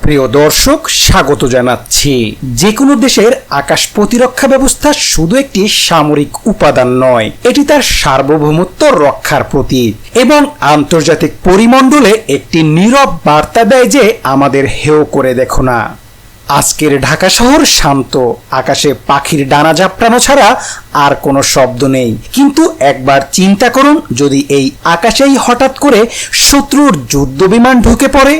সুপ্রিয় দর্শক, স্বাগত জানাচ্ছি। যে কোনো দেশের আকাশ প্রতিরক্ষা ব্যবস্থা শুধু একটি সামরিক উপাদান নয়, এটি তার সার্বভৌমত্ব রক্ষার প্রতীক এবং আন্তর্জাতিক পরিমণ্ডলে একটি নীরব বার্তা দেয় যে আমাদের হেয় করে দেখো না। আজকের ঢাকা শহর শান্ত, আকাশে পাখির ডানা ঝাপটানো ছাড়া আর কোনো শব্দ নেই। কিন্তু একবার চিন্তা করুন, যদি এই আকাশেই হঠাৎ করে শত্রুর যুদ্ধ বিমান ঢুকে পড়ে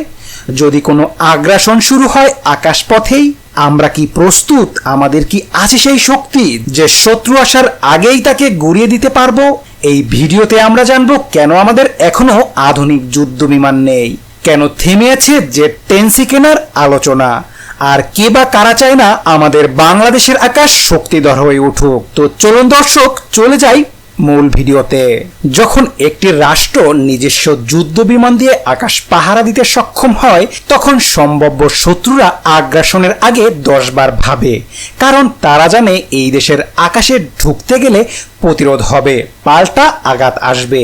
যদি কোনো আগ্রাসন শুরু হয় আকাশপথেই, আমরা কি প্রস্তুত? আমাদের কি আছে সেই শক্তি যে শত্রু আসার আগেই তাকে গুড়িয়ে দিতে পারব? এই ভিডিওতে আমরা জানব কেন আমাদের এখনও আধুনিক যুদ্ধ বিমান নেই? কেন থেমে আছে জেট টেন্সি কেনার আলোচনা? আর কে বা কারা চায় না আমাদের বাংলাদেশের আকাশ শক্তিধর হয়ে উঠুক? তো চলুন দর্শক, চলে যাই মূল ভিডিওতে, যখন একটি রাষ্ট্র নিজস্ব যুদ্ধ বিমান দিয়ে আকাশ পাহারা দিতে সক্ষম হয়, তখন সম্ভাব্য শত্রুরা আগ্রাসনের আগে দশবার ভাবে, কারণ তারা জানে এই দেশের আকাশে ঢুকতে গেলে প্রতিরোধ হবে, পাল্টা আঘাত আসবে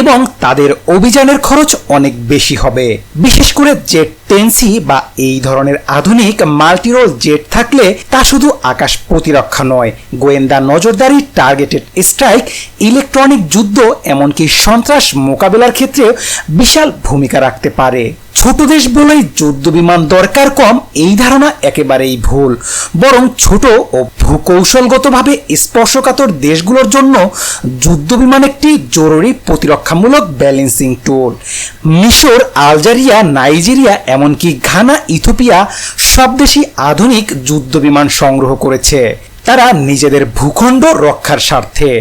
এবং তাদের অভিযানের খরচ অনেক বেশি হবে। বিশেষ করে জেট টেন্সি বা এই ধরনের আধুনিক মাল্টিরোল জেট থাকলে তা শুধু আকাশ প্রতিরক্ষা নয়, গোয়েন্দা নজরদারি টার্গেটেড স্ট্রাইক ইলেকট্রনিক যুদ্ধ, এমনকি সন্ত্রাস মোকাবেলার ক্ষেত্রেও বিশাল ভূমিকা রাখতে পারে। ছোট দেশ বলেই যুদ্ধ বিমান দরকার কম, এই ধারণা একেবারেই ভুল। বরং ছোট ও ভূকৌশলগতভাবে স্পর্শকাতর দেশগুলোর জন্য যুদ্ধ বিমান একটি জরুরি প্রতিরক্ষামূলক ব্যালেন্সিং টুল। মিশর, আলজেরিয়া, নাইজেরিয়া, এমনকি ঘানা ইথোপিয়া সব দেশই আধুনিক যুদ্ধ বিমান সংগ্রহ করেছে। তারা নিজেদের ভূখণ্ড রক্ষার স্বার্থে।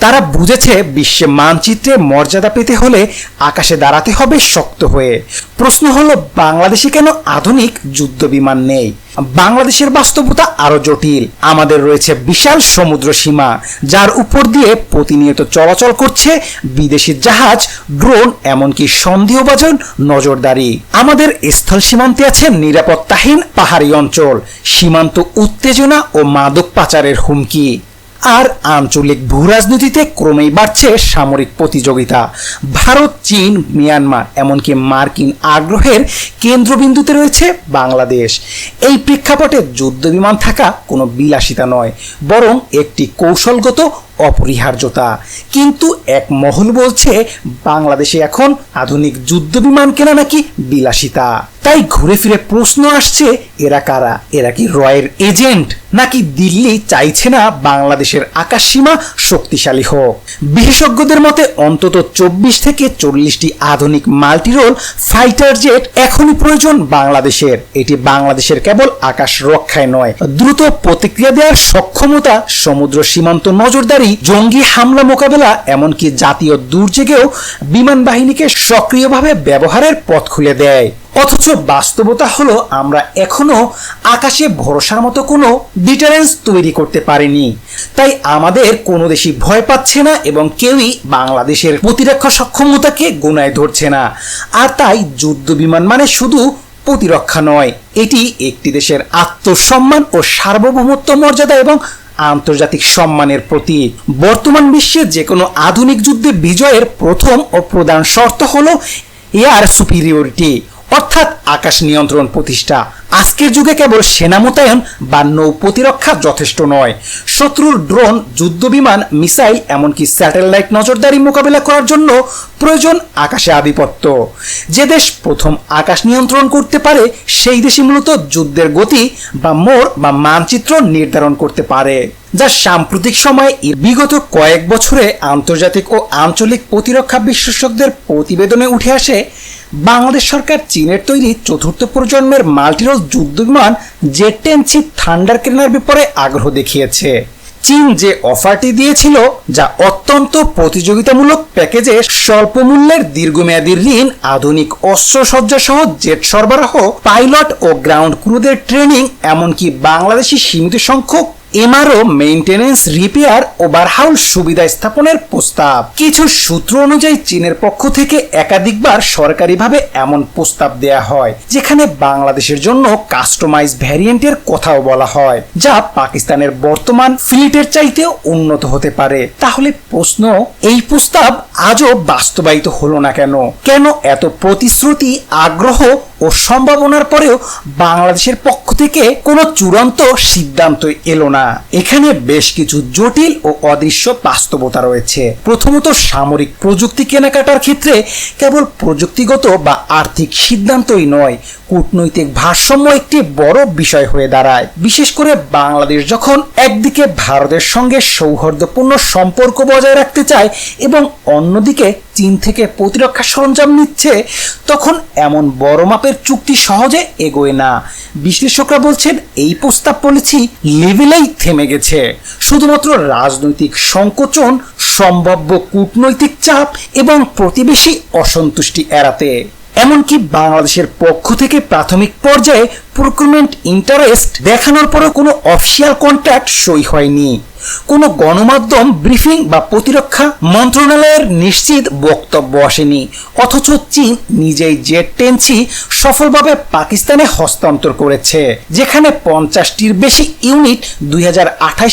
তারা বুঝেছে বিশ্বে মানচিত্রে মর্যাদা পেতে হলে আকাশে দাঁড়াতে হবে শক্ত হয়ে। প্রশ্ন হলো, বাংলাদেশে কেন আধুনিক যুদ্ধ বিমান নেই? বাংলাদেশের বাস্তবতা আরও জটিল। আমাদের রয়েছে বিশাল সমুদ্র সীমা, যার উপর দিয়ে প্রতিনিয়ত চলাচল করছে বিদেশি জাহাজ, ড্রোন, এমনকি সন্দেহভাজন নজরদারি। আমাদের স্থল সীমান্তে আছে নিরাপত্তাহীন পাহাড়ি অঞ্চল। সীমান্ত উত্তেজনা ও মাদক পাচারের হুমকি। আর আঞ্চলিক ভূরাজনীতিতে ক্রমেই বাড়ছে সামরিক প্রতিযোগিতা। ভারত, চীন, মিয়ানমার এমনকি মার্কিন আগ্রহের কেন্দ্রবিন্দুতে রয়েছে বাংলাদেশ। এই প্রেক্ষাপটে যুদ্ধবিমান থাকা কোনো বিলাসিতা নয়, বরং একটি কৌশলগত অপরিহার্যতা। কিন্তু এক মহল বলছে, বাংলাদেশে এখন আধুনিক যুদ্ধ বিমান কেনা নাকি বিলাসিতা। তাই ঘুরে ফিরে প্রশ্ন আসছে, এরা কারা? এরা কি রয়ের এজেন্ট? নাকি দিল্লি চাইছে না বাংলাদেশের আকাশ সীমা শক্তিশালী হোক? বিশেষজ্ঞদের মতে, অন্তত চব্বিশ থেকে চল্লিশটি আধুনিক মাল্টিরোল ফাইটার জেট এখনই প্রয়োজন বাংলাদেশের। এটি বাংলাদেশের কেবল আকাশ রক্ষায় নয়, দ্রুত প্রতিক্রিয়া দেওয়ার সক্ষমতা সমুদ্র সীমান্ত নজরদারি জঙ্গি হামলা মোকাবেলা, এমনকি জাতীয় দুর্যোগেও বিমান বাহিনীকে সক্রিয়ভাবে ব্যবহারের পথ খুলে দেয়। অথচ বাস্তবতা হলো, আমরা এখনও আকাশে ভরসার মতো কোনো ডিটারেন্স তৈরি করতে পারিনি। তাই আমাদের কোনো দেশই ভয় পাচ্ছে না এবং কেউই বাংলাদেশের প্রতিরক্ষা সক্ষমতাকে গোনায় ধরছে না। আর তাই যুদ্ধ বিমান মানে শুধু প্রতিরক্ষা নয়, এটি একটি দেশের আত্মসম্মান ও সার্বভৌমত্ব মর্যাদা এবং আন্তর্জাতিক সম্মানের প্রতীক। বর্তমান বিশ্বে যে কোনো আধুনিক যুদ্ধে বিজয়ের প্রথম ও প্রধান শর্ত হলো এয়ার সুপিরিয়রিটি, অর্থাৎ আকাশ নিয়ন্ত্রণ প্রতিষ্ঠা। আজকের যুগে কেবল সেনা মোতায়েন বা নৌ প্রতিরক্ষা যথেষ্ট নয়। শত্রুর ড্রোন যুদ্ধ বিমান মিসাইল, এমনকি স্যাটেলাইট নজরদারি মোকাবেলা করার জন্য প্রয়োজন আকাশে আধিপত্য। যে দেশ প্রথম আকাশ নিয়ন্ত্রণ করতে পারে, সেই দেশই মূলত যুদ্ধের গতি বা মোড় বা মানচিত্র নির্ধারণ করতে পারে, যা সাম্প্রতিক সময়ে বিগত কয়েক বছরে আন্তর্জাতিক ও আঞ্চলিক প্রতিরক্ষা বিশেষজ্ঞদের প্রতিবেদনে উঠে আসে বাংলাদেশ সরকার চীনের তৈরি চতুর্থ প্রজন্মের মাল্টিরোল যুদ্ধ বিমান টেনসি থান্ডার কেনার ব্যাপারে আগ্রহ দেখিয়েছে। চীন যে অফারটি দিয়েছিল, যা অত্যন্ত প্রতিযোগিতামূলক প্যাকেজে স্বল্প মূল্যের দীর্ঘমেয়াদী ঋণ, আধুনিক অস্ত্রসজ্জা সহ জেট সরবরাহ, পাইলট ও গ্রাউন্ড ক্রুদের ট্রেনিং, এমনকি বাংলাদেশি সীমিত সংখ্যক এমআরও মেইনটেনেন্স রিপেয়ার ও বারহাউল সুবিধা স্থাপনের প্রস্তাব। কিছু সূত্র অনুযায়ী চীনের পক্ষ থেকে একাধিকবার সরকারিভাবে এমন প্রস্তাব দেয়া হয়, যেখানে বাংলাদেশের জন্য কাস্টমাইজ ভ্যারিয়েন্টের কথাও বলা হয়, যা পাকিস্তানের বর্তমান ফ্লিটের চাইতেও উন্নত হতে পারে। তাহলে প্রশ্ন, এই প্রস্তাব আজও বাস্তবায়িত হলো না কেন? কেন এত প্রতিশ্রুতি, আগ্রহ ও সম্ভাবনার পরেও বাংলাদেশের পক্ষ থেকে কোনো চূড়ান্ত সিদ্ধান্ত এলো না। এখানে বেশ কিছু জটিল ও অদৃশ্য বাস্তবতা রয়েছে। প্রথমত সামরিক প্রযুক্তি কেনাকাটার ক্ষেত্রে কেবল প্রযুক্তিগত বা আর্থিক সিদ্ধান্তই নয়, কূটনৈতিক ভারসাম্য একটি বড় বিষয় হয়ে দাঁড়ায়। বিশেষ করে বাংলাদেশ যখন একদিকে ভারতের সঙ্গে সৌহার্দ্যপূর্ণ সম্পর্ক বজায় রাখতে চায় এবং অন্যদিকে চীন থেকে প্রতিরক্ষা সরঞ্জাম নিচ্ছে, তখন এমন বড় মাপের চুক্তি সহজে এগোয় না। বিশ্লেষকরা বলছেন, এই প্রস্তাব পলিসি লেভেলেই থেমে গেছে। শুধুমাত্র রাজনৈতিক সংকোচন, সম্ভাব্য কূটনৈতিক চাপ এবং প্রতিবেশী অসন্তুষ্টি এড়াতে। এমনকি বাংলাদেশের পক্ষ থেকে প্রাথমিক পর্যায়ে প্রক্রুটমেন্ট ইন্টারেস্ট দেখানোর পরেও কোনো অফিসিয়াল কন্ট্রাক্ট সই হয়নি। কোনো গণমাধ্যম ব্রিফিং বা প্রতিরক্ষা মন্ত্রণালয়ের নিশ্চিত বক্তব্য আসেনি। অথচ চীন নিজেই জেট টেনসি সফলভাবে পাকিস্তানে হস্তান্তর করেছে, যেখানে পঞ্চাশটির বেশি ইউনিট দুই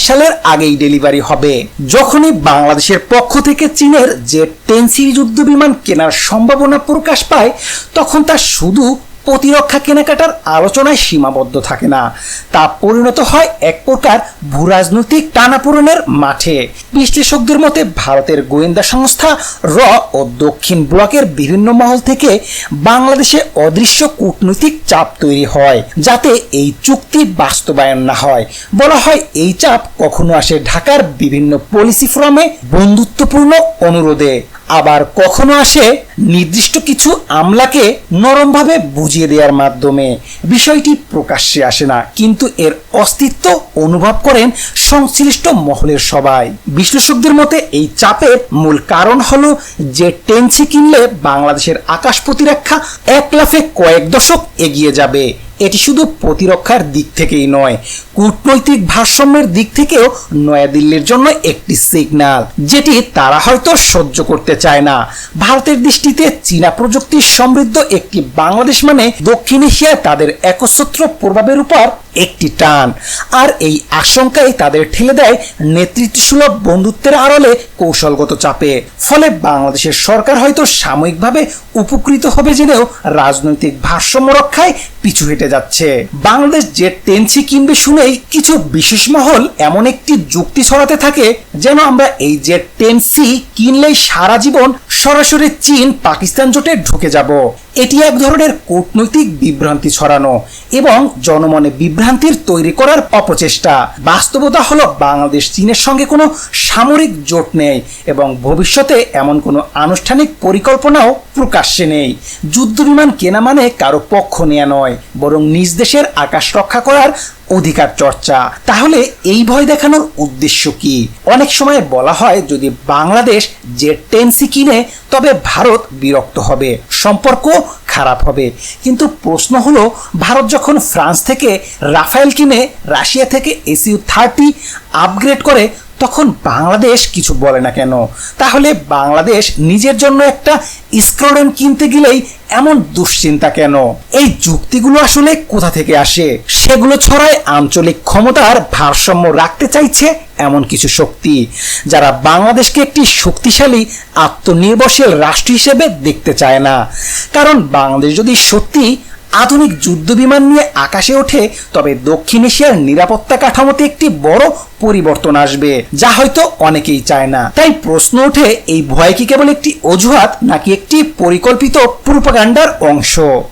সালের আগেই ডেলিভারি হবে। যখনই বাংলাদেশের পক্ষ থেকে চীনের জেট টেনসি যুদ্ধ বিমান কেনার সম্ভাবনা প্রকাশ পায়, তখন তা শুধু প্রতিরক্ষা কেনাকাটার আলোচনায় সীমাবদ্ধ থাকে না। তা পরিণত হয় এক প্রকার ভূরাজনৈতিক টানাপোড়েনের মাঠে। বিশ্লেষকদের মতে, ভারতের গোয়েন্দা সংস্থা র ও দক্ষিণ ব্লকের বিভিন্ন মহল থেকে বাংলাদেশে অদৃশ্য কূটনৈতিক চাপ তৈরি হয়, যাতে এই চুক্তি বাস্তবায়ন না হয়। বলা হয়, এই চাপ কখনো আসে ঢাকার বিভিন্ন পলিসি ফোরামে বন্ধুত্বপূর্ণ অনুরোধে। আবার কখনো আসে নির্দিষ্ট কিছু আমলাকে নরমভাবে বুঝিয়ে দেওয়ার মাধ্যমে। বিষয়টি প্রকাশ্যে আসে না, কিন্তু এর অস্তিত্ব অনুভব করেন সংশ্লিষ্ট মহলের সবাই। বিশ্লেষকদের মতে, এই চাপের মূল কারণ হলো যে টেন্সি কিনলে বাংলাদেশের আকাশ প্রতিরক্ষা এক লাফে কয়েক দশক এগিয়ে যাবে। এটি শুধু প্রতিরক্ষার দিক থেকেই নয়, কূটনৈতিক ভারসাম্যের দিক থেকেও নয়াদিল্লির জন্য একটি সিগন্যাল যেটি তারা হয়তো সহ্য করতে চায় না। ভারতের দৃষ্টিতে চীনা প্রযুক্তির সমৃদ্ধ একটি বাংলাদেশ মানে দক্ষিণ এশিয়ায় তাদের একচ্ছত্র প্রভাবের উপর একটি টান, আর এই আশঙ্কাই তাদের ঠেলে দেয় নেতৃত্বসুলভ বন্ধুত্বের আড়লে কৌশলগত চাপে। ফলে বাংলাদেশের সরকার হয়তো সাময়িকভাবে উপকৃত হবে জেনেও রাজনৈতিক ভারসাম্য রক্ষায় পিছু হেঁটে যাচ্ছে। বাংলাদেশ যে টেনসি কিনবে শুনেই কিছু বিশেষ মহল এমন একটি যুক্তি ছড়াতে থাকে, যেন আমরা এই যে টেনসি কিনলেই সারা জীবন সরাসরি চীন পাকিস্তান জোটে ঢুকে যাব। এটি এক ধরনের কূটনৈতিক বিভ্রান্তি ছড়ানো এবং জনমনে বিভ্রান্তির তৈরি করার অপচেষ্টা। বাস্তবতা হলো বাংলাদেশ চীনের সঙ্গে কোনো সামরিক জোট নেই এবং ভবিষ্যতে এমন কোনো আনুষ্ঠানিক পরিকল্পনাও প্রকাশ্যে নেই। যুদ্ধ বিমান কেনা মানে কারও পক্ষ নেয়া নয়, বরং নিজ দেশের আকাশ রক্ষা করার অধিকার চর্চা। তাহলে এই ভয় দেখানোর উদ্দেশ্য কি? অনেক সময় বলা হয়, যদি বাংলাদেশ যে টেন্সি কিনে, তবে ভারত বিরক্ত হবে, সম্পর্ক খারাপ হবে। কিন্তু প্রশ্ন হলো, ভারত যখন ফ্রান্স থেকে রাফায়েল কিনে, রাশিয়া থেকে এসিউ থার্টি আপগ্রেড করে তখন বাংলাদেশ কিছু বলে না কেন? তাহলে বাংলাদেশ নিজের জন্য একটা স্ক্রোডেন কিনতে গেলেই এমন দুশ্চিন্তা কেন? এই যুক্তিগুলো আসলে কোথা থেকে আসে? সেগুলো ছড়ায় আঞ্চলিক ক্ষমতার ভারসাম্য রাখতে চাইছে এমন কিছু শক্তি, যারা বাংলাদেশকে একটি শক্তিশালী, আত্মনির্ভরশীল রাষ্ট্র হিসেবে দেখতে চায় না। কারণ বাংলাদেশ যদি সত্যি আধুনিক যুদ্ধ বিমান নিয়ে আকাশে ওঠে, তবে দক্ষিণ এশিয়ার নিরাপত্তা কাঠামোতে একটি বড় পরিবর্তন আসবে, যা হয়তো অনেকেই চায় না। তাই প্রশ্ন ওঠে, এই ভয় কি কেবল একটি অজুহাত, নাকি একটি পরিকল্পিত প্রোপাগান্ডার অংশ?